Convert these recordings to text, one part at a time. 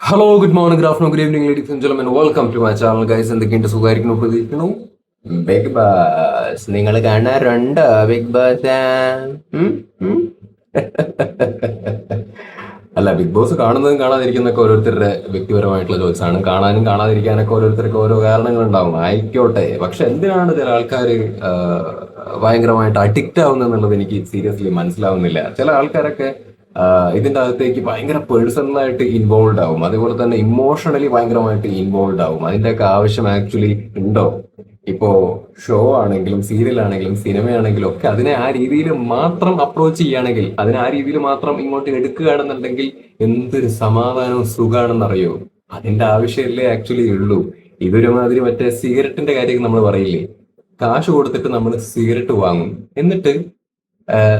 Hello good morning good afternoon good evening ladies and gentlemen welcome to my channel guys എന്തൊക്കെയുണ്ട് സുഖമായിരിക്കുന്നു പ്രതീക്ഷിക്കുന്നു? Big bass നിങ്ങൾ കാണാറുണ്ടോ big bass അല്ല big boss കാണുന്നതും കാണാതിരിക്കുന്നൊക്കെ ഓരോരുത്തരുടെ വ്യക്തിപരമായിട്ടുള്ള ചോയ്സ് ആണ് കാണാനും കാണാതിരിക്കാനൊക്കെ ഓരോരുത്തർക്ക് ഓരോ കാരണങ്ങളുണ്ടാവും. ആയിക്കോട്ടെ. പക്ഷെ എന്തിനാണ് ചില ആൾക്കാർ ഭയങ്കരമായിട്ട് അഡിക്റ്റ് ആവുന്നത് എന്നുള്ളത് എനിക്ക് സീരിയസ്ലി മനസ്സിലാവുന്നില്ല. ചില ആൾക്കാരൊക്കെ ആഹ് ഇതിന്റെ അകത്തേക്ക് ഭയങ്കര പേഴ്സണലായിട്ട് ഇൻവോൾവ് ആവും. അതേപോലെ തന്നെ ഇമോഷണലി ഭയങ്കരമായിട്ട് ഇൻവോൾവ് ആവും. അതിന്റെയൊക്കെ ആവശ്യം ആക്ച്വലി ഉണ്ടോ? ഇപ്പോ ഷോ ആണെങ്കിലും സീരിയൽ ആണെങ്കിലും സിനിമയാണെങ്കിലും ഒക്കെ അതിനെ ആ രീതിയിൽ മാത്രം അപ്രോച്ച് ചെയ്യുകയാണെങ്കിൽ അതിനെ ആ രീതിയിൽ മാത്രം ഇങ്ങോട്ട് എടുക്കുകയാണെന്നുണ്ടെങ്കിൽ എന്തൊരു സമാധാനവും സുഖമാണെന്നറിയോ അതിന്റെ ആവശ്യമല്ലേ ആക്ച്വലി ഉള്ളൂ. ഇതൊരുമാതിരി മറ്റേ സിഗരറ്റിന്റെ കാര്യം നമ്മൾ പറയില്ലേ? കാശ് കൊടുത്തിട്ട് നമ്മൾ സിഗരറ്റ് വാങ്ങും. എന്നിട്ട്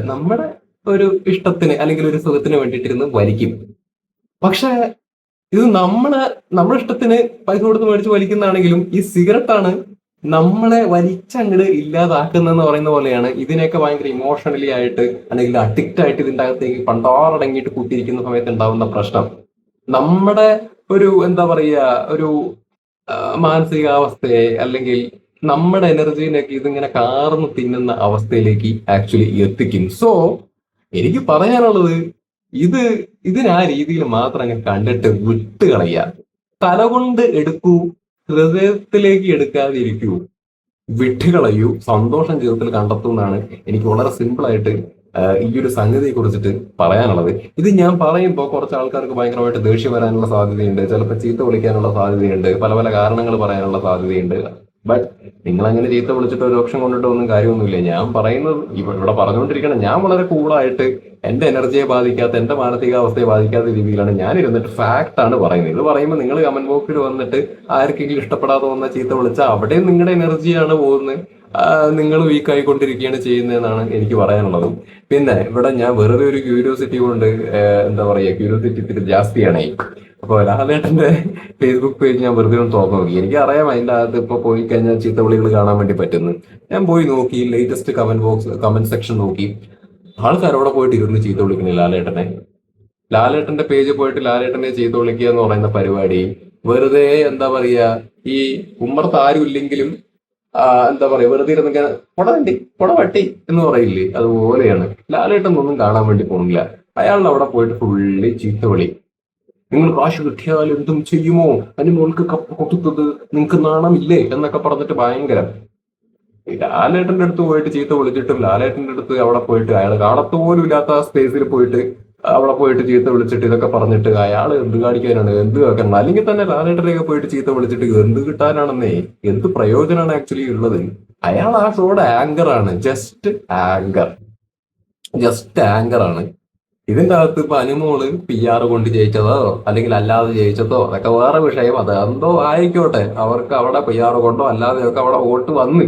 നമ്മുടെ ഒരു ഇഷ്ടത്തിന് അല്ലെങ്കിൽ ഒരു സുഖത്തിന് വേണ്ടിയിട്ടിരുന്ന് വലിക്കും. പക്ഷെ ഇത് നമ്മളെ നമ്മുടെ ഇഷ്ടത്തിന് പൈസ കൊടുത്ത് മേടിച്ച് വലിക്കുന്നതാണെങ്കിലും ഈ സിഗരറ്റ് ആണ് നമ്മളെ വലിച്ചങ്ങട് ഇല്ലാതാക്കുന്നതെന്ന് പറയുന്ന പോലെയാണ്. ഇതിനെയൊക്കെ ഭയങ്കര ഇമോഷണലി ആയിട്ട് അല്ലെങ്കിൽ അഡിക്റ്റ് ആയിട്ട് ഇതിന്റെ അകത്തേക്ക് പണ്ടാറടങ്ങിയിട്ട് കൂട്ടിയിരിക്കുന്ന സമയത്ത് ഉണ്ടാവുന്ന പ്രശ്നം. നമ്മുടെ ഒരു എന്താ പറയുക ഒരു മാനസികാവസ്ഥയെ അല്ലെങ്കിൽ നമ്മുടെ എനർജീനെയൊക്കെ ഇതിങ്ങനെ കാർന്ന് തിന്നുന്ന അവസ്ഥയിലേക്ക് ആക്ച്വലി എത്തിക്കും. സോ എനിക്ക് പറയാനുള്ളത് ഇത് ഇതിനാ രീതിയിൽ മാത്രം അങ്ങ് കണ്ടിട്ട് വിട്ടുകളയുക തല കൊണ്ട് എടുക്കൂ ഹൃദയത്തിലേക്ക് എടുക്കാതിരിക്കൂ വിട്ടുകളയൂ സന്തോഷം ജീവിതത്തിൽ കണ്ടെത്തും എന്നാണ് എനിക്ക് വളരെ സിമ്പിളായിട്ട് ഈ ഒരു സംഗതിയെ കുറിച്ചിട്ട് പറയാനുള്ളത്. ഇത് ഞാൻ പറയുമ്പോൾ കുറച്ച് ആൾക്കാർക്ക് ഭയങ്കരമായിട്ട് ദേഷ്യം വരാനുള്ള സാധ്യതയുണ്ട് ചിലപ്പോൾ ചീത്ത വിളിക്കാനുള്ള സാധ്യതയുണ്ട് പല പല കാരണങ്ങൾ പറയാനുള്ള സാധ്യതയുണ്ട്. ബട്ട് നിങ്ങൾ അങ്ങനെ ചീത്ത വിളിച്ചിട്ട് ഒരു ഓപ്ഷൻ കൊണ്ടിട്ട് ഒന്നും കാര്യമൊന്നുമില്ല. ഞാൻ പറയുന്നത് ഇവ- ഇവിടെ പറഞ്ഞുകൊണ്ടിരിക്കണം ഞാൻ വളരെ കൂളായിട്ട് എന്റെ എനർജിയെ ബാധിക്കാത്ത എന്റെ മാനസികാവസ്ഥയെ ബാധിക്കാത്ത രീതിയിലാണ് ഞാൻ ഇരുന്നിട്ട് ഫാക്ട് ആണ് പറയുന്നത്. ഇത് പറയുമ്പോൾ നിങ്ങൾ കമന്റ് ബോക്സിൽ വന്നിട്ട് ആർക്കെങ്കിലും ഇഷ്ടപ്പെടാതെ വന്ന ചീത്ത വിളിച്ചാൽ അവിടെയും നിങ്ങളുടെ എനർജിയാണ് പോകുന്നത്. നിങ്ങൾ വീക്ക് ആയിക്കൊണ്ടിരിക്കുകയാണ് ചെയ്യുന്നതെന്നാണ് എനിക്ക് പറയാനുള്ളത്. പിന്നെ ഇവിടെ ഞാൻ വെറുതെ ഒരു ക്യൂരിയോസിറ്റി കൊണ്ട് എന്താ പറയുക ക്യൂരിയോസിറ്റി ഇത്തിരി ജാസ്തിയാണ്. അപ്പൊ ലാലേട്ടന്റെ ഫേസ്ബുക്ക് പേജ് ഞാൻ വെറുതെ ഒന്ന് തുറന്നു നോക്കി. എനിക്ക് അറിയാം അതിന്റെ അകത്ത് ഇപ്പൊ പോയി കഴിഞ്ഞാൽ ചീത്തവിളികൾ കാണാൻ വേണ്ടി പറ്റുന്നു. ഞാൻ പോയി നോക്കി latest comment box comment section നോക്കി. ആൾക്കാർ അവിടെ പോയിട്ട് ഇരുന്ന് ചീത്ത വിളിക്കണേ ലാലേട്ടനെ. ലാലേട്ടന്റെ പേജ് പോയിട്ട് ലാലേട്ടനെ ചീത്ത വിളിക്കുക എന്ന് പറയുന്ന പരിപാടി. വെറുതെ എന്താ പറയുക ഈ ഉമ്മർത്ത് ആരും ഇല്ലെങ്കിലും എന്താ പറയാ വെറുതെ ഇരുന്നൊക്കെ പൊട വണ്ടി പൊട എന്ന് പറയില്ലേ അതുപോലെയാണ്. ലാലേട്ടൻ ഒന്നും കാണാൻ വേണ്ടി പോകുന്നില്ല അയാളുടെ അവിടെ പോയിട്ട് ഫുള്ളി ചീത്ത വിളി. നിങ്ങൾ കാശ് കിട്ടിയാൽ എന്തും ചെയ്യുമോ? അതിന് മോൾക്ക് കപ്പ് കൊടുത്തത് നിങ്ങൾക്ക് നാണമില്ലേ? എന്നൊക്കെ പറഞ്ഞിട്ട് ഭയങ്കര. ലാലേട്ടന്റെ അടുത്ത് പോയിട്ട് ചീത്ത വിളിച്ചിട്ടും ലാലേട്ടന്റെ അടുത്ത് അവിടെ പോയിട്ട് അയാൾ കാണത്ത് പോലും ഇല്ലാത്ത സ്പേസിൽ പോയിട്ട് അവിടെ പോയിട്ട് ചീത്ത വിളിച്ചിട്ട് ഇതൊക്കെ പറഞ്ഞിട്ട് അയാൾ എന്ത് കാണിക്കാനാണ്? എന്ത് കേൾക്കണം അല്ലെങ്കിൽ തന്നെ ലാലേട്ടനെയൊക്കെ പോയിട്ട് ചീത്ത വിളിച്ചിട്ട് എന്ത് കിട്ടാനാണെന്നേ? എന്ത് പ്രയോജനമാണ് ആക്ച്വലി ഉള്ളത്? അയാൾ ആ ഷോയുടെ ആങ്കർ ആണ്. ജസ്റ്റ് ആങ്കർ ജസ്റ്റ് ആങ്കർ ആണ്. ഇതിന്റെ അകത്ത് ഇപ്പൊ അനുമോൾ പി ആർ കൊണ്ട് ജയിച്ചതോ അല്ലെങ്കിൽ അല്ലാതെ ജയിച്ചതോ അതൊക്കെ വേറെ വിഷയം. അത് എന്തോ ആയിക്കോട്ടെ. അവർക്ക് അവിടെ പി ആർ കൊണ്ടോ അല്ലാതെയൊക്കെ അവിടെ വോട്ട് വന്ന്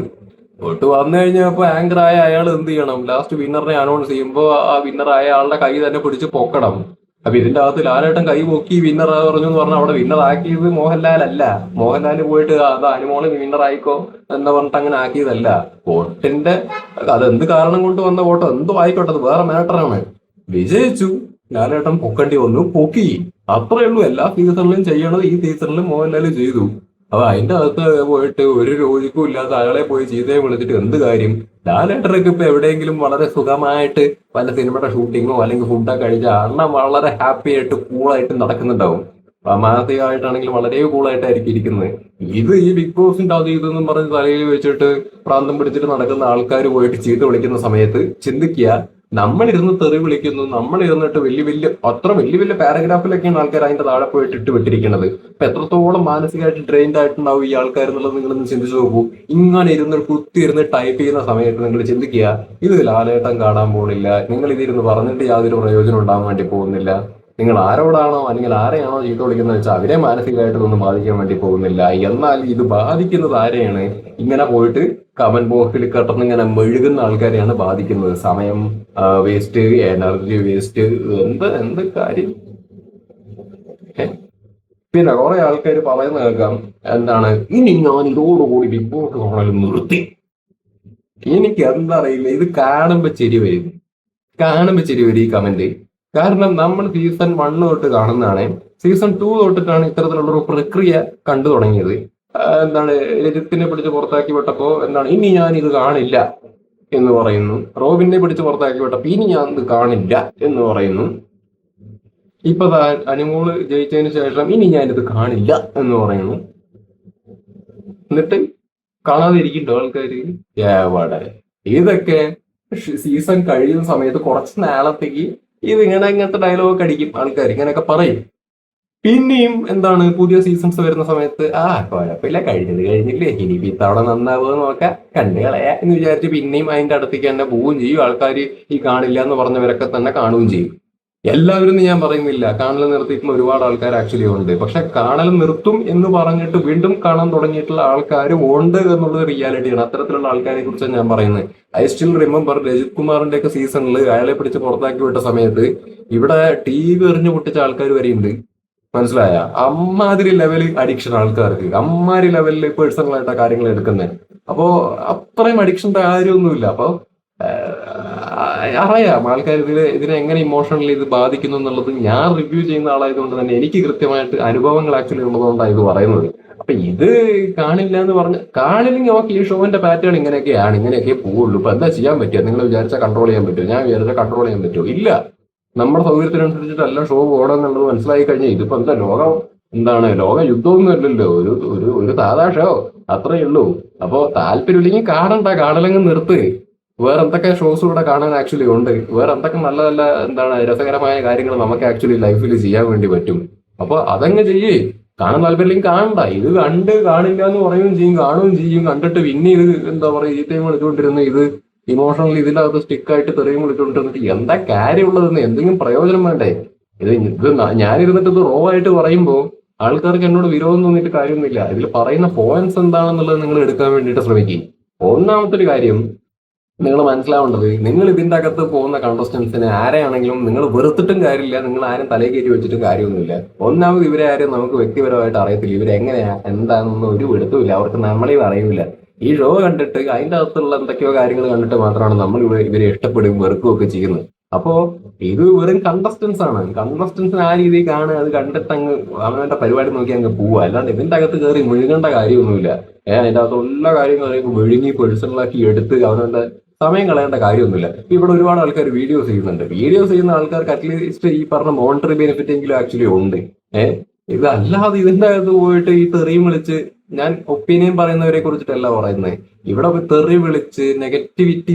വോട്ട് വന്നു കഴിഞ്ഞപ്പോ ആങ്കർ ആയ അയാൾ എന്ത് ചെയ്യണം? ലാസ്റ്റ് വിന്നറിനെ അനൗൺസ് ചെയ്യുമ്പോൾ ആ വിന്നർ ആയ ആളുടെ കൈ തന്നെ പിടിച്ച് പൊക്കണം. അപ്പൊ ഇതിന്റെ അകത്ത് ലാലേട്ടൻ കൈ പൊക്കി വിന്നർ പറഞ്ഞു എന്ന് പറഞ്ഞാൽ അവിടെ വിന്നർ ആക്കിയത് മോഹൻലാൽ അല്ല. മോഹൻലാൽ പോയിട്ട് അത് അനുമോൾ വിന്നർ ആയിക്കോ എന്ന് പറഞ്ഞിട്ട് അങ്ങനെ ആക്കിയതല്ല. വോട്ടിന്റെ അത് എന്ത് കാരണം കൊണ്ട് വന്ന വോട്ടോ? എന്തോ ആയിക്കോട്ടെ അത് വേറെ മാറ്ററാണ് വിജയിച്ചു. ലാലേട്ടൻ പൊക്കേണ്ടി വന്നു. പൊക്കി. അത്രേ ഉള്ളൂ. എല്ലാ സീസണിലും ചെയ്യണത് ഈ സീസണിലും മോഹൻലാൽ ചെയ്തു. അപ്പൊ അതിന്റെ അകത്ത് പോയിട്ട് ഒരു രോഗിക്കും ഇല്ലാത്ത അയാളെ പോയി ചീത്തയെ വിളിച്ചിട്ട് എന്ത് കാര്യം? ലാലേട്ടനൊക്കെ ഇപ്പൊ എവിടെയെങ്കിലും വളരെ സുഖമായിട്ട് വല്ല സിനിമയുടെ ഷൂട്ടിങ്ങോ അല്ലെങ്കിൽ ഫുഡൊക്കെ കഴിച്ച അണ്ണ വളരെ ഹാപ്പി ആയിട്ട് കൂളായിട്ട് നടക്കുന്നുണ്ടാവും. അപ്പൊ മാനസികമായിട്ടാണെങ്കിലും വളരെ കൂളായിട്ടായിരിക്കും ഇരിക്കുന്നത്. ഇത് ഈ ബിഗ് ബോസിന്റെ അത് ഇതെന്നും പറഞ്ഞ് തലയിൽ വെച്ചിട്ട് പ്രാന്തം പിടിച്ചിട്ട് നടക്കുന്ന ആൾക്കാർ പോയിട്ട് ചീത്ത വിളിക്കുന്ന സമയത്ത് ചിന്തിക്കുക നമ്മളിരുന്ന് തെറി വിളിക്കുന്നു നമ്മൾ ഇരുന്നിട്ട് വലിയ വലിയ അത്ര വലിയ വലിയ പാരഗ്രാഫിലൊക്കെയാണ് ആൾക്കാർ അതിന്റെ താഴെ പോയിട്ട് ഇട്ട് വിട്ടിരിക്കുന്നത് അപ്പൊ എത്രത്തോളം മാനസികമായിട്ട് ഡ്രെയിൻഡ് ആയിട്ടുണ്ടാവും ഈ ആൾക്കാർ എന്നുള്ളത് നിങ്ങളൊന്ന് ചിന്തിച്ചു നോക്കൂ. ഇങ്ങനെ ഇരുന്ന് കുത്തി ഇരുന്ന് ടൈപ്പ് ചെയ്യുന്ന സമയത്ത് നിങ്ങൾ ചിന്തിക്കുക ഇത് ലാലേട്ടം കാണാൻ പോകുന്നില്ല നിങ്ങൾ ഇതിരുന്ന് പറഞ്ഞിട്ട് യാതൊരു പ്രയോജനം ഉണ്ടാകാൻ വേണ്ടി പോകുന്നില്ല. നിങ്ങൾ ആരോടാണോ അല്ലെങ്കിൽ ആരെയാണോ ചീത്ത വിളിക്കുന്നത് വെച്ചാൽ അവരെ മാനസികമായിട്ടൊന്നും ബാധിക്കാൻ വേണ്ടി പോകുന്നില്ല. എന്നാൽ ഇത് ബാധിക്കുന്നത് ആരെയാണ്? ഇങ്ങനെ പോയിട്ട് കമന്റ് ബോക്സിൽ കിടന്ന് ഇങ്ങനെ മെഴുകുന്ന ആൾക്കാരെയാണ് ബാധിക്കുന്നത്. സമയം വേസ്റ്റ് എനർജി വേസ്റ്റ് എന്ത് എന്ത് കാര്യം? പിന്നെ കുറെ ആൾക്കാർ പറയുന്ന കേൾക്കാം. എന്താണ്? ഇനി ഞാൻ ഇതോടുകൂടി ബിഗ് ബോസ് കാണലും നിർത്തി. എനിക്ക് എന്തറിയില്ല ഇത് കാണുമ്പോ ചിരി വരും. കാണുമ്പോ ചിരി വരും ഈ കമന്റ് കാരണം നമ്മൾ സീസൺ വൺ തൊട്ട് കാണുന്നതാണ്. സീസൺ ടു തൊട്ടിട്ടാണ് ഇത്തരത്തിലുള്ള ഒരു പ്രക്രിയ കണ്ടു തുടങ്ങിയത്. എന്താണ് രജിത്തിനെ പിടിച്ച് പുറത്താക്കി വിട്ടപ്പോ എന്താണ് ഇനി ഞാൻ ഇത് കാണില്ല എന്ന് പറയുന്നു. റോബിനെ പിടിച്ച് പുറത്താക്കി വിട്ടപ്പോ ഇനി ഞാൻ ഇത് കാണില്ല എന്ന് പറയുന്നു. ഇപ്പൊ അനുമോൾ ജയിച്ചതിന് ശേഷം ഇനി ഞാനിത് കാണില്ല എന്ന് പറയുന്നു. എന്നിട്ട് കാണാതിരിക്കണ്ടോ ആൾക്കാര്? എവിടെ ഇതൊക്കെ സീസൺ കഴിയുന്ന സമയത്ത് കുറച്ച് നാളത്തേക്ക് ഇത് ഇങ്ങനെ ഇങ്ങനത്തെ ഡയലോഗ് അടിക്കും ആൾക്കാർ ഇങ്ങനെയൊക്കെ പറയും. പിന്നെയും എന്താണ് പുതിയ സീസൺസ് വരുന്ന സമയത്ത് ആ കുഴപ്പമില്ല കഴിഞ്ഞത് കഴിഞ്ഞില്ലേ ഇനി ഇത്തവണ നന്നാവുക നോക്കാം. കണ്ടു കളയാ എന്ന് വിചാരിച്ച് പിന്നെയും അതിന്റെ അടുത്തേക്ക് തന്നെ പോവുകയും ചെയ്യും. ആൾക്കാർ ഈ കാണില്ല എന്ന് പറഞ്ഞവരൊക്കെ തന്നെ കാണുകയും ചെയ്യും. എല്ലാവരും ഞാൻ പറയുന്നില്ല. കാണൽ നിർത്തിയിട്ടുള്ള ഒരുപാട് ആൾക്കാർ ആക്ച്വലി ഉണ്ട്. പക്ഷെ കാണൽ നിർത്തും എന്ന് പറഞ്ഞിട്ട് വീണ്ടും കാണാൻ തുടങ്ങിയിട്ടുള്ള ആൾക്കാർ ഉണ്ട് എന്നുള്ളത് റിയാലിറ്റിയാണ് അത്തരത്തിലുള്ള ആൾക്കാരെ കുറിച്ചാണ് ഞാൻ പറയുന്നത്. ഐ സ്റ്റിൽ റിമെമ്പർ രജിത് കുമാറിന്റെ ഒക്കെ സീസണിൽ അയാളെ പിടിച്ച് പുറത്താക്കി വിട്ട സമയത്ത് ഇവിടെ ടി വി എറിഞ്ഞു പൊട്ടിച്ച ആൾക്കാർ വരെയുണ്ട്. മനസ്സിലായ? അമ്മാതിരി ലെവലിൽ അഡിക്ഷൻ ആൾക്കാർക്ക് അമ്മാതിരി ലെവലിൽ പേഴ്സണൽ ആയിട്ടാ കാര്യങ്ങൾ എടുക്കുന്നത് അപ്പോ അത്രയും അഡിക്ഷന്റെ കാര്യമൊന്നുമില്ല. അപ്പൊ അറിയാം. ആൾക്കാർ ഇതിൽ ഇതിനെ എങ്ങനെ ഇമോഷണലി ഇത് ബാധിക്കുന്നു എന്നുള്ളത് ഞാൻ റിവ്യൂ ചെയ്യുന്ന ആളായതുകൊണ്ട് തന്നെ എനിക്ക് കൃത്യമായിട്ട് അനുഭവങ്ങൾ ആക്ച്വലി ഉള്ളതുകൊണ്ടാണ് ഇത് പറയുന്നത്. അപ്പൊ ഇത് കാണില്ല എന്ന് പറഞ്ഞ് കാണില്ലെങ്കിൽ ഓക്കെ ഈ ഷോവിന്റെ പാറ്റേൺ ഇങ്ങനെയൊക്കെയാണ് ഇങ്ങനെയൊക്കെ പോവുള്ളൂ. ഇപ്പൊ എന്താ ചെയ്യാൻ പറ്റുക? നിങ്ങൾ വിചാരിച്ചാൽ കൺട്രോൾ ചെയ്യാൻ പറ്റുമോ? ഞാൻ വിചാരിച്ചാൽ കൺട്രോൾ ചെയ്യാൻ പറ്റുമോ? ഇല്ല. നമ്മുടെ സൗകര്യത്തിനനുസരിച്ചിട്ടല്ല ഷോ പോകണം എന്നുള്ളത് മനസ്സിലായി കഴിഞ്ഞാൽ ഇതിപ്പോ എന്താ ലോകം? എന്താണ്? ലോക യുദ്ധമൊന്നും അല്ലല്ലോ. ഒരു ഒരു ഒരു സാധാ ഷോ അത്രേ ഉള്ളൂ. അപ്പോ താല്പര്യമില്ലെങ്കിൽ കാണണ്ട. കാണലങ്ങ് നിർത്ത്. വേറെ എന്തൊക്കെ ഷോസ് ഇവിടെ കാണാൻ ആക്ച്വലി ഉണ്ട്? വേറെ എന്തൊക്കെ നല്ല നല്ല എന്താണ് രസകരമായ കാര്യങ്ങൾ നമുക്ക് ആക്ച്വലി ലൈഫിൽ ചെയ്യാൻ വേണ്ടി പറ്റും? അപ്പൊ അതങ്ങ് ചെയ്യേ. കാണാൻ താല്പര്യമില്ലെങ്കിൽ കാണണ്ട. ഇത് കണ്ട് കാണില്ല എന്ന് പറയുകയും ചെയ്യും. കാണുകയും ചെയ്യും. കണ്ടിട്ട് പിന്നെ ഇത് എന്താ പറയുക ഈ ടൈം എടുത്തുകൊണ്ടിരുന്ന ഇത് ഇമോഷണൽ ഇതിലകത്ത് സ്റ്റിക്കായിട്ട് തെറിയും വിളിച്ചുകൊണ്ടിരുന്നിട്ട് എന്താ കാര്യമുള്ളതെന്ന് എന്തെങ്കിലും പ്രയോജനം വേണ്ടേ? ഇത് ഇത് ഞാനിരുന്നിട്ട് ഇത് റോ ആയിട്ട് പറയുമ്പോൾ ആൾക്കാർക്ക് എന്നോട് വിരോധം തോന്നിയിട്ട് കാര്യമൊന്നുമില്ല. ഇതിൽ പറയുന്ന പോയിന്റ്സ് എന്താണെന്നുള്ളത് നിങ്ങൾ എടുക്കാൻ വേണ്ടിയിട്ട് ശ്രമിക്കും. ഒന്നാമത്തെ ഒരു കാര്യം നിങ്ങൾ മനസ്സിലാവേണ്ടത് നിങ്ങൾ ഇതിന്റെ അകത്ത് പോകുന്ന കണ്ടസ്റ്റൻസിനെ ആരെയാണെങ്കിലും നിങ്ങൾ വെറുത്തിട്ടും കാര്യമില്ല നിങ്ങൾ ആരും തലേ കയറ്റി വെച്ചിട്ടും കാര്യമൊന്നുമില്ല. ഒന്നാമത് ഇവരെ ആരും നമുക്ക് വ്യക്തിപരമായിട്ട് അറിയത്തില്ല. ഇവരെങ്ങനെയാ എന്താണെന്നൊന്നും ഒരു എടുത്തുമില്ല അവർക്ക് നമ്മളെയും അറിയില്ല. ഈ ഷോ കണ്ടിട്ട് അതിന്റെ അകത്തുള്ള എന്തൊക്കെയോ കാര്യങ്ങൾ കണ്ടിട്ട് മാത്രമാണ് നമ്മൾ ഇവരെ ഇഷ്ടപ്പെടുകയും വെറുക്കുകയും ഒക്കെ ചെയ്യുന്നത്. അപ്പോ ഇത് വെറും കണ്ടസ്റ്റൻസ് ആണ്. കണ്ടസ്റ്റൻസിന് ആ രീതിയിൽ കാണുക അത് കണ്ടിട്ട് അങ്ങ് അവനവന്റെ പരിപാടി നോക്കി അങ്ങ് പോവുക. അല്ലാണ്ട് ഇതിന്റെ അകത്ത് കയറി മുഴുകേണ്ട കാര്യമൊന്നുമില്ല. ഏഹ് അതിന്റെ അകത്ത് എല്ലാ കാര്യങ്ങളും വിഴുങ്ങി പേഴ്സണലാക്കി എടുത്ത് അവനവന്റെ സമയം കളയേണ്ട കാര്യമൊന്നുമില്ല. ഇവിടെ ഒരുപാട് ആൾക്കാർ വീഡിയോസ് ചെയ്യുന്നുണ്ട്. വീഡിയോസ് ചെയ്യുന്ന ആൾക്കാർക്ക് അറ്റ്ലീസ്റ്റ് ഈ പറഞ്ഞ മോണിറ്ററി ബെനിഫിറ്റ് എങ്കിലും ആക്ച്വലി ഉണ്ട്. ഏഹ് ഇത് അല്ലാതെ ഇതിന്റെ അകത്ത് പോയിട്ട് ഈ തെറി വിളിച്ച് ഞാൻ ഒപ്പീനിയൻ പറയുന്നവരെ കുറിച്ചിട്ടല്ല പറയുന്നത് ഇവിടെ തെറി വിളിച്ച് നെഗറ്റിവിറ്റി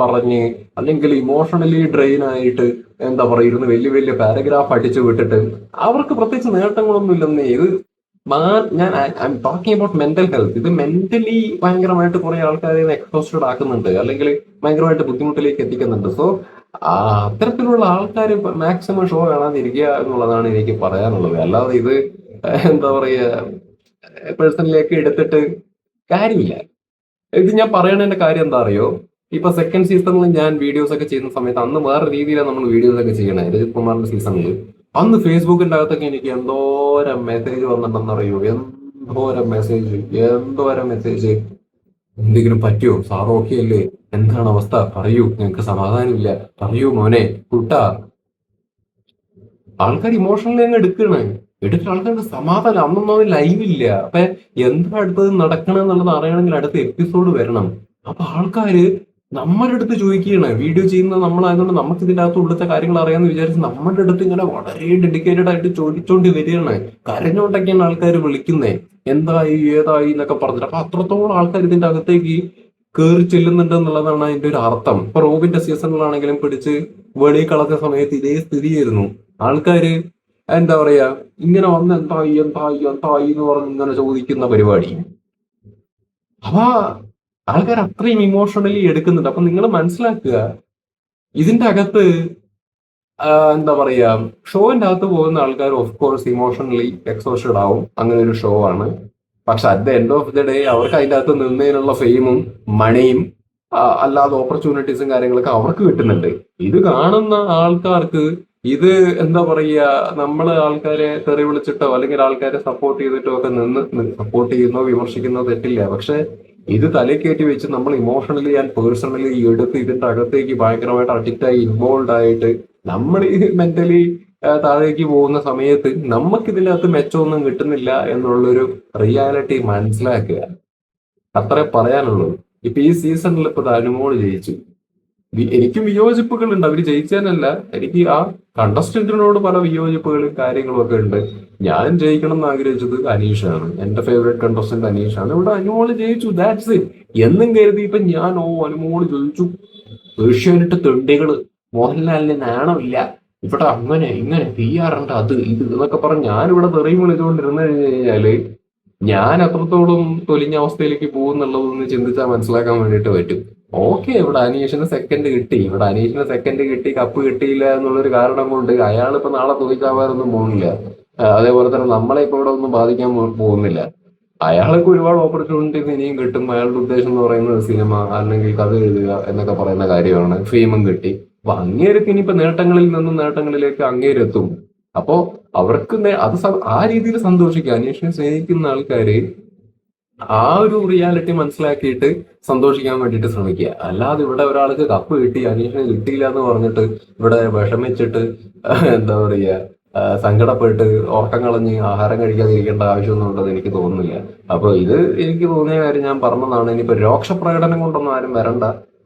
പറഞ്ഞ് അല്ലെങ്കിൽ ഇമോഷണലി ഡ്രെയിൻ ആയിട്ട് എന്താ പറയുക ഇരുന്ന് വലിയ വലിയ പാരഗ്രാഫ് അടിച്ചു വിട്ടിട്ട് അവർക്ക് പ്രത്യേകിച്ച് നേട്ടങ്ങളൊന്നും ഇല്ലെന്നേ. ഇത് ഞാൻ I talking about mental health ഇത് മെന്റലി ഭയങ്കരമായിട്ട് കുറെ ആൾക്കാരെ എക്സ്പോസ്റ്റഡ് ആക്കുന്നുണ്ട്. അല്ലെങ്കിൽ ഭയങ്കരമായിട്ട് ബുദ്ധിമുട്ടിലേക്ക് എത്തിക്കുന്നുണ്ട്. സോ അത്തരത്തിലുള്ള ആൾക്കാർ മാക്സിമം ഷോ കാണാതിരിക്കുക എന്നുള്ളതാണ് എനിക്ക് പറയാനുള്ളത്. അല്ലാതെ ഇത് എന്താ പറയുക പേഴ്സണിലേക്ക് എടുത്തിട്ട് കാര്യമില്ല. ഇത് ഞാൻ പറയണതിന്റെ കാര്യം എന്താ അറിയോ? ഇപ്പൊ സെക്കൻഡ് സീസണിൽ ഞാൻ വീഡിയോസ് ഒക്കെ ചെയ്യുന്ന സമയത്ത് അന്ന് വേറെ രീതിയിലാണ് നമ്മൾ വീഡിയോസ് ഒക്കെ ചെയ്യണേ രജിത് കുമാറിന്റെ സീസണിൽ അന്ന് ഫേസ്ബുക്കിന്റെ അകത്തൊക്കെ എനിക്ക് എന്തോരം മെസ്സേജ് വന്നിട്ടുണ്ടെന്ന് അറിയോ എന്തോരം മെസ്സേജ് എന്തോരം മെസ്സേജ് എന്തെങ്കിലും പറ്റിയോ? സാർ ഓക്കെ അല്ലേ എന്താണ് അവസ്ഥ? പറയൂ. ഞങ്ങൾക്ക് സമാധാനമില്ല. പറയൂ മോനെ. കുട്ട. ആൾക്കാർ ഇമോഷണലി അങ്ങ് എടുക്കണേ. എടുക്കുന്ന ആൾക്കാർക്ക് സമാധാനം അന്നൊന്നും ലൈവ് ഇല്ല. അപ്പൊ എന്താ അടുത്തത് നടക്കണം എന്നുള്ളത് അറിയണമെങ്കിൽ അടുത്ത എപ്പിസോഡ് വരണം. അപ്പൊ ആൾക്കാര് നമ്മുടെ അടുത്ത് ചോദിക്കുകയാണ്. വീഡിയോ ചെയ്യുന്നത് നമ്മളായതുകൊണ്ട് നമുക്ക് ഇതിന്റെ അകത്ത് ഉള്ളത്തെ കാര്യങ്ങൾ അറിയാമെന്ന് വിചാരിച്ച് നമ്മുടെ അടുത്ത് ഇങ്ങനെ വളരെ ഡെഡിക്കേറ്റഡ് ആയിട്ട് ചോദിച്ചോണ്ട് വരികയാണ്. കരഞ്ഞോണ്ടൊക്കെയാണ് ആൾക്കാർ വിളിക്കുന്നത് എന്തായി ഏതായി എന്നൊക്കെ പറഞ്ഞിട്ട്. അപ്പൊ അത്രത്തോളം ആൾക്കാർ ഇതിന്റെ അകത്തേക്ക് കയറി ചെല്ലുന്നുണ്ട് എന്നുള്ളതാണ് അതിന്റെ ഒരു അർത്ഥം. ഇപ്പൊ റോബിന്റെ സീസണിലാണെങ്കിലും പിടിച്ച് വെളിയിൽ കളഞ്ഞ സമയത്ത് ഇതേ സ്ഥിതിയായിരുന്നു. ആൾക്കാര് എന്താ പറയാ ഇങ്ങനെ വന്ന് എന്തായി എന്തായി എന്തായി എന്ന് പറഞ്ഞ് ഇങ്ങനെ ചോദിക്കുന്ന പരിപാടി. അപ്പൊ ആൾക്കാർ അത്രയും ഇമോഷണലി എടുക്കുന്നുണ്ട്. അപ്പൊ നിങ്ങൾ മനസ്സിലാക്കുക ഇതിന്റെ അകത്ത് എന്താ പറയാ ഷോന്റെ അകത്ത് പോകുന്ന ആൾക്കാർ ഓഫ് കോഴ്സ് ഇമോഷണലി എക്സോസ്റ്റഡ് ആവും. അങ്ങനെ ഒരു ഷോ ആണ്. പക്ഷെ at the end of the day അവർക്ക് അതിന്റെ അകത്ത് നിന്നതിനുള്ള ഫെയിമും മണിയും അല്ലാതെ ഓപ്പർച്യൂണിറ്റീസും കാര്യങ്ങളൊക്കെ അവർക്ക് കിട്ടുന്നുണ്ട്. ഇത് കാണുന്ന ആൾക്കാർക്ക് ഇത് എന്താ പറയുക നമ്മൾ ആൾക്കാരെ തെറി വിളിച്ചിട്ടോ അല്ലെങ്കിൽ ആൾക്കാരെ സപ്പോർട്ട് ചെയ്തിട്ടോ ഒക്കെ നിന്ന് സപ്പോർട്ട് ചെയ്യുന്നോ വിമർശിക്കുന്നോ തെറ്റില്ല. പക്ഷെ ഇത് തലക്കയറ്റി വെച്ച് നമ്മൾ ഇമോഷണലി ആൻഡ് പേഴ്സണലി എടുത്ത് ഇതിന്റെ അകത്തേക്ക് ഭയങ്കരമായിട്ട് അഡിക്റ്റ് ആയി ഇൻവോൾവ് ആയിട്ട് നമ്മൾ ഈ മെന്റലി താഴേക്ക് പോകുന്ന സമയത്ത് നമുക്ക് ഇതിനകത്ത് മെച്ചമൊന്നും കിട്ടുന്നില്ല എന്നുള്ളൊരു റിയാലിറ്റി മനസ്സിലാക്കുക. അത്രേ പറയാനുള്ളൂ. ഇപ്പൊ ഈ സീസണിൽ ഇപ്പൊ അനുമോൾ ജയിച്ചു. വി- വിയോജിപ്പുകൾ ഉണ്ട് അവർ ജയിച്ചതിനല്ല എനിക്ക് ആ കണ്ടസ്റ്റന്റിനോട് പല വിയോജിപ്പുകളും കാര്യങ്ങളും ഒക്കെ ഉണ്ട്. ഞാൻ ജയിക്കണം എന്ന് ആഗ്രഹിച്ചത് അനീഷാണ്. എന്റെ ഫേവറേറ്റ് കണ്ടസ്റ്റന്റ് അനീഷാണ്. ഇവിടെ അനുമോൾ ജയിച്ചു. ദാറ്റ്സ് എന്നും കരുതി ഇപ്പൊ ഞാൻ ഓ അനുമോൾ ജയിച്ചു. ഏഷ്യാനിട്ട് തൊണ്ടികൾ. മോഹൻലാലിന് നാണമില്ല. ഇവിടെ അങ്ങനെ ഇങ്ങനെ ഉണ്ട് അത് ഇത് എന്നൊക്കെ പറഞ്ഞ് ഞാനിവിടെ തെറിയും വിളിച്ചുകൊണ്ടിരുന്നു കഴിഞ്ഞു കഴിഞ്ഞാൽ ഞാൻ അത്രത്തോളം തൊലിഞ്ഞ അവസ്ഥയിലേക്ക് പോകുന്നുള്ളതെന്ന് ചിന്തിച്ചാൽ മനസ്സിലാക്കാൻ വേണ്ടിയിട്ട് പറ്റും. ഓക്കെ ഇവിടെ അനീഷിന് സെക്കൻഡ് കിട്ടി. ഇവിടെ അനീഷിന് സെക്കൻഡ് കിട്ടി കപ്പ് കിട്ടിയില്ല എന്നുള്ളൊരു കാരണം കൊണ്ട് അയാൾ ഇപ്പൊ നാളെ തോൽക്കാവാറൊന്നും പോകുന്നില്ല. അതേപോലെ തന്നെ നമ്മളെ ഇപ്പൊ ഇവിടെ ഒന്നും ബാധിക്കാൻ പോകുന്നില്ല. അയാൾക്ക് ഒരുപാട് ഓപ്പർച്യൂണിറ്റീസ് ഇനിയും കിട്ടും. അയാളുടെ ഉദ്ദേശം എന്ന് പറയുന്നത് സിനിമ അല്ലെങ്കിൽ കഥ എഴുതുക എന്നൊക്കെ പറയുന്ന കാര്യമാണ്. ഫെയിമും കിട്ടി. അപ്പൊ അങ്ങേർക്ക് ഇനിയിപ്പോ നേട്ടങ്ങളിൽ നിന്നും നേട്ടങ്ങളിലേക്ക് അങ്ങേരെത്തും അപ്പോ അവർക്ക് അത് ആ രീതിയിൽ സന്തോഷിക്കുക. അന്വേഷണം സ്നേഹിക്കുന്ന ആൾക്കാര് ആ ഒരു റിയാലിറ്റി മനസ്സിലാക്കിയിട്ട് സന്തോഷിക്കാൻ വേണ്ടിയിട്ട് ശ്രമിക്കുക. അല്ലാതെ ഇവിടെ ഒരാൾക്ക് കപ്പ് കിട്ടി അന്വേഷണം കിട്ടിയില്ല എന്ന് പറഞ്ഞിട്ട് ഇവിടെ വിഷമിച്ചിട്ട് എന്താ പറയുക സങ്കടപ്പെട്ട് ഓട്ടം കളഞ്ഞ് ആഹാരം കഴിക്കാതിരിക്കേണ്ട ആവശ്യമൊന്നും ഉണ്ടെന്ന് എനിക്ക് തോന്നുന്നില്ല. അപ്പൊ ഇത് എനിക്ക് തോന്നിയ കാര്യം ഞാൻ പറഞ്ഞതാണ്. ഇനിയിപ്പോ രോക്ഷപ്രകടനം കൊണ്ടൊന്നും ആരും വരണ്ട.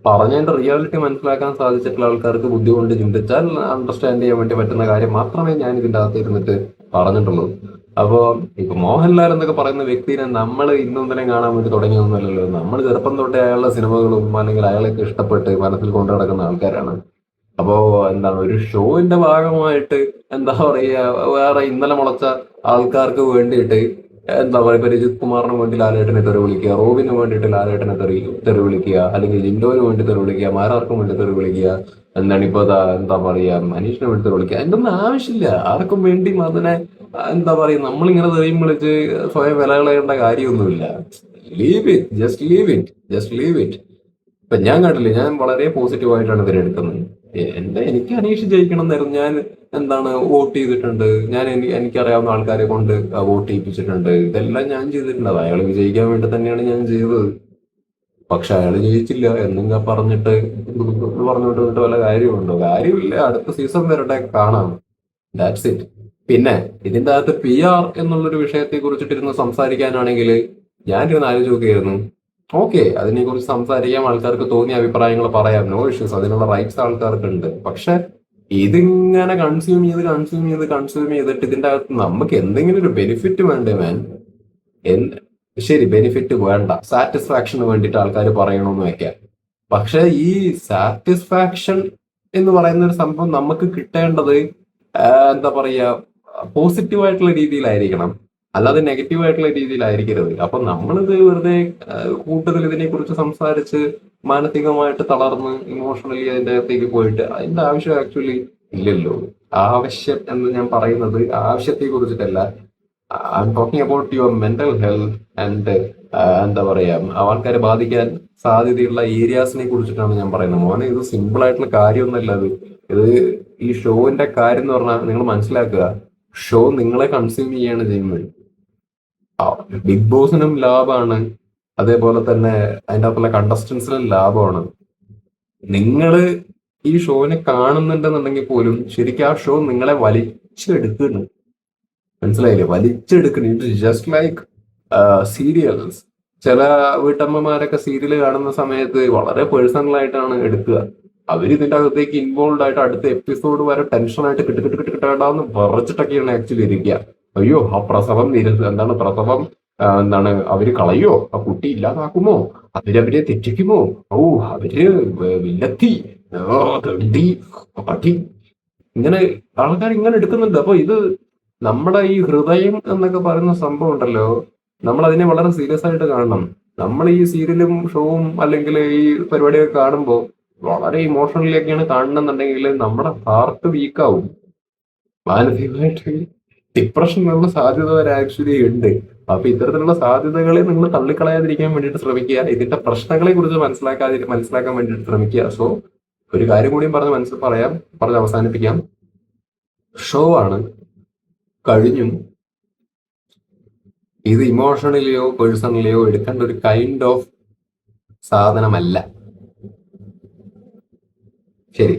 പറഞ്ഞതിന്റെ റിയാലിറ്റി മനസ്സിലാക്കാൻ സാധിച്ചിട്ടുള്ള ആൾക്കാർക്ക് ബുദ്ധി കൊണ്ട് ചിന്തിച്ചാൽ അണ്ടർസ്റ്റാൻഡ് ചെയ്യാൻ വേണ്ടി പറ്റുന്ന കാര്യം മാത്രമേ ഞാൻ ഇതിന്റെ അകത്ത് ഇരുന്നിട്ട് പറഞ്ഞിട്ടുള്ളൂ. അപ്പോ ഇപ്പൊ മോഹൻലാൽ എന്നൊക്കെ പറയുന്ന വ്യക്തിനെ നമ്മൾ ഇന്നും തന്നെ കാണാൻ വേണ്ടി തുടങ്ങിയൊന്നുമല്ലല്ലോ നമ്മൾ ചെറുപ്പം തൊട്ടേ അയാളുടെ സിനിമകളും അല്ലെങ്കിൽ അയാളൊക്കെ ഇഷ്ടപ്പെട്ട് മനസ്സിൽ കൊണ്ടു നടക്കുന്ന ആൾക്കാരാണ്. അപ്പോ എന്താണ് ഒരു ഷോവിന്റെ ഭാഗമായിട്ട് എന്താ പറയാ വേറെ ഇന്നലെ മുളച്ച ആൾക്കാർക്ക് വേണ്ടിയിട്ട് എന്താ പറയുക ഇപ്പൊ രജിത് കുമാറിന് വേണ്ടി ലാലേട്ടനെ തെറി വിളിക്കുക റോബിന് വേണ്ടിയിട്ട് ലാലേട്ടനെ തെറി തെറി വിളിക്കുക അല്ലെങ്കിൽ ജിൻഡോന് വേണ്ടി തെറി വിളിക്കുക മാരാർക്കും വേണ്ടി തെറി വിളിക്കുക എന്താണ് ഇപ്പൊ എന്താ പറയാ മനീഷിനെ വേണ്ടി തെറി വിളിക്കുക അതിന്റെ ഒന്നും ആവശ്യമില്ല. ആർക്കും വേണ്ടി അതിനെ എന്താ പറയുക നമ്മളിങ്ങനെ തെറിയും വിളിച്ച് സ്വയം വില കളയേണ്ട കാര്യമൊന്നുമില്ല. Leave it just leave it just leave it ഇപ്പൊ ഞാൻ കണ്ടില്ലേ ഞാൻ വളരെ പോസിറ്റീവ് ആയിട്ടാണ് ഇതിനെ എടുക്കുന്നത്. എന്റെ എനിക്ക് അനീഷ് ജയിക്കണം എന്നായിരുന്നു ഞാൻ എന്താണ് വോട്ട് ചെയ്തിട്ടുണ്ട്? ഞാൻ എനിക്ക് എനിക്കറിയാവുന്ന ആൾക്കാരെ കൊണ്ട് വോട്ട് ചെയ്യിപ്പിച്ചിട്ടുണ്ട്. ഇതെല്ലാം ഞാൻ ചെയ്തിട്ടുണ്ട്. അയാൾ വിജയിക്കാൻ വേണ്ടി തന്നെയാണ് ഞാൻ ചെയ്തത്. പക്ഷെ അയാൾ ജയിച്ചില്ല എന്നെങ്കിൽ പറഞ്ഞിട്ട് പറഞ്ഞുകൊണ്ട് വന്നിട്ട് വല്ല കാര്യമുണ്ടോ? കാര്യമില്ല. അടുത്ത സീസൺ വരട്ടെ കാണാം. ദാറ്റ്സ് ഇറ്റ് പിന്നെ ഇതിന്റെ അകത്ത് പി ആർ എന്നുള്ളൊരു വിഷയത്തെ കുറിച്ചിട്ടിരുന്ന് സംസാരിക്കാനാണെങ്കിൽ ഞാനിരുന്ന് ആലോചിച്ച് നോക്കിയായിരുന്നു. ഓക്കെ അതിനെ കുറിച്ച് സംസാരിക്കാൻ ആൾക്കാർക്ക് തോന്നിയ അഭിപ്രായങ്ങൾ പറയാം. നോ ഇഷ്യൂസ് അതിനുള്ള റൈറ്റ്സ് ആൾക്കാർക്ക് ഉണ്ട് പക്ഷെ ഇതിങ്ങനെ കൺസ്യൂം ചെയ്ത് കൺസ്യൂം ചെയ്ത് കൺസ്യൂം ചെയ്തിട്ട് ഇതിന്റെ അകത്ത് നമുക്ക് എന്തെങ്കിലും ഒരു ബെനിഫിറ്റ് വേണ്ടേ മാൻ ശരി ബെനിഫിറ്റ് വേണ്ട. സാറ്റിസ്ഫാക്ഷന് വേണ്ടിയിട്ട് ആൾക്കാർ പറയണമെന്ന് വെക്കാം. പക്ഷെ ഈ സാറ്റിസ്ഫാക്ഷൻ എന്ന് പറയുന്ന ഒരു സംഭവം നമുക്ക് കിട്ടേണ്ടത് എന്താ പറയാ പോസിറ്റീവ് ആയിട്ടുള്ള രീതിയിലായിരിക്കണം. അല്ലാതെ നെഗറ്റീവ് ആയിട്ടുള്ള രീതിയിലായിരിക്കരുത്. അപ്പൊ നമ്മളിത് വെറുതെ കൂട്ടത്തിൽ ഇതിനെ കുറിച്ച് സംസാരിച്ച് മാനസികമായിട്ട് തളർന്ന് ഇമോഷണലി അതിന്റെ അകത്തേക്ക് പോയിട്ട് അതിന്റെ ആവശ്യം ആക്ച്വലി ഇല്ലല്ലോ. ആവശ്യം എന്ന് ഞാൻ പറയുന്നത് ആവശ്യത്തെ കുറിച്ചിട്ടല്ല. I talking about your mental health and എന്താ പറയാ ആൾക്കാരെ ബാധിക്കാൻ സാധ്യതയുള്ള ഏരിയാസിനെ കുറിച്ചിട്ടാണ് ഞാൻ പറയുന്നത്. മോനെ ഇത് സിമ്പിൾ ആയിട്ടുള്ള കാര്യമൊന്നുമല്ല ഇത് ഇത് ഈ ഷോവിന്റെ കാര്യം എന്ന് പറഞ്ഞാൽ നിങ്ങൾ മനസ്സിലാക്കുക. ഷോ നിങ്ങളെ കൺസ്യൂം ചെയ്യാണ് ചെയ്യുന്നത്. ബിഗ് ബോസിനും ലാഭമാണ് അതേപോലെ തന്നെ അതിന്റെ അകത്തുള്ള കണ്ടസ്റ്റൻസിനും ലാഭമാണ്. നിങ്ങൾ ഈ ഷോനെ കാണുന്നുണ്ടെന്നുണ്ടെങ്കിൽ പോലും ശരിക്കും ആ ഷോ നിങ്ങളെ വലിച്ചെടുക്കുന്നു മനസ്സിലായില്ലേ? വലിച്ചെടുക്കുന്നു ഇറ്റ് ജസ്റ്റ് ലൈക്ക് സീരിയൽസ് ചില വീട്ടമ്മമാരൊക്കെ സീരിയൽ കാണുന്ന സമയത്ത് വളരെ പേഴ്സണൽ ആയിട്ടാണ് എടുക്കുക. അവർ ഇതിന്റെ അകത്തേക്ക് ഇൻവോൾവ് ആയിട്ട് അടുത്ത എപ്പിസോഡ് വരെ ടെൻഷനായിട്ട് കിട്ട് കിട്ടി കിട്ടി കിട്ടാന്ന് വിറച്ചിട്ടൊക്കെയാണ് ആക്ച്വലി ഇരിക്കുക അയ്യോ ആ പ്രസവം നിര എന്താണ് പ്രസവം എന്താണ് അവർ കളയോ? ആ കുട്ടി ഇല്ലാതാക്കുമോ? അവരവരെ തെറ്റിക്കുമോ? ഓ അവർ വില്ലത്തി ഇങ്ങനെ ആൾക്കാർ ഇങ്ങനെ എടുക്കുന്നുണ്ട്. അപ്പൊ ഇത് നമ്മുടെ ഈ ഹൃദയം എന്നൊക്കെ പറയുന്ന സംഭവം ഉണ്ടല്ലോ. നമ്മൾ അതിനെ വളരെ സീരിയസ് ആയിട്ട് കാണണം. നമ്മൾ ഈ സീരിയലും ഷോവും അല്ലെങ്കിൽ ഈ പരിപാടിയൊക്കെ കാണുമ്പോൾ വളരെ ഇമോഷണലിലേക്കാണ് കാണണമെന്നുണ്ടെങ്കിൽ നമ്മുടെ ഹാർട്ട് വീക്കാവും മാനസികമായിട്ട് ഡിപ്രഷനുള്ള സാധ്യത വരെ ആക്ച്വലി ഉണ്ട്. അപ്പൊ ഇത്തരത്തിലുള്ള സാധ്യതകളെ നിങ്ങൾ തള്ളിക്കളയാതിരിക്കാൻ വേണ്ടിയിട്ട് ശ്രമിക്കുക. ഇതിന്റെ പ്രശ്നങ്ങളെ കുറിച്ച് മനസ്സിലാക്കാതി മനസ്സിലാക്കാൻ വേണ്ടിയിട്ട് ശ്രമിക്കുക. സോ ഒരു കാര്യം കൂടിയും പറഞ്ഞ് മനസ്സിൽ പറയാം പറഞ്ഞ് അവസാനിപ്പിക്കാം. ഷോ ആണ്. കഴിഞ്ഞു ഇത് ഇമോഷണലിയോ പേഴ്സണലിയോ എടുക്കേണ്ട ഒരു കൈൻഡ് ഓഫ് സാധനമല്ല. ശരി.